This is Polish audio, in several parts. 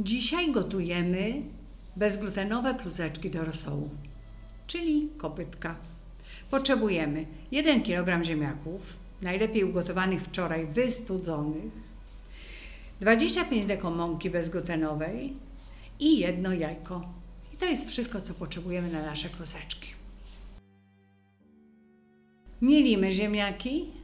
Dzisiaj gotujemy bezglutenowe kluseczki do rosołu, czyli kopytka. Potrzebujemy 1 kg ziemniaków, najlepiej ugotowanych wczoraj, wystudzonych, 25 deko mąki bezglutenowej i jedno jajko. I to jest wszystko, co potrzebujemy na nasze kluseczki. Mielimy ziemniaki.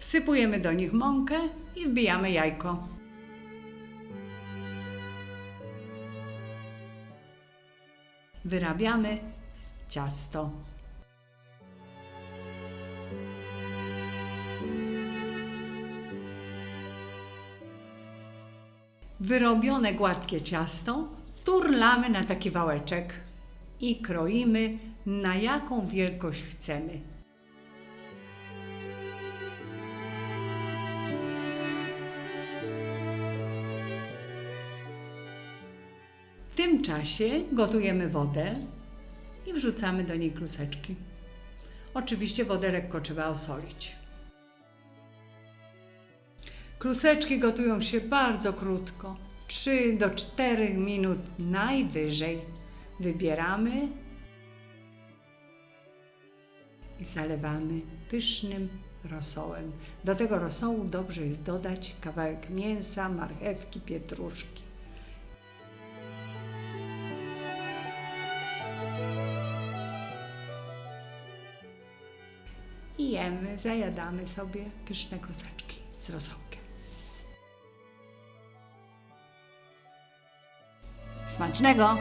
Wsypujemy do nich mąkę i wbijamy jajko. Wyrabiamy ciasto. Wyrobione gładkie ciasto turlamy na taki wałeczek i kroimy na jaką wielkość chcemy. Tym czasie gotujemy wodę i wrzucamy do niej kluseczki. Oczywiście wodę lekko trzeba osolić. Kluseczki gotują się bardzo krótko, 3 do 4 minut najwyżej. Wybieramy i zalewamy pysznym rosołem. Do tego rosołu dobrze jest dodać kawałek mięsa, marchewki, pietruszki. I jemy, zajadamy sobie pyszne kluseczki z rosołkiem. Smacznego!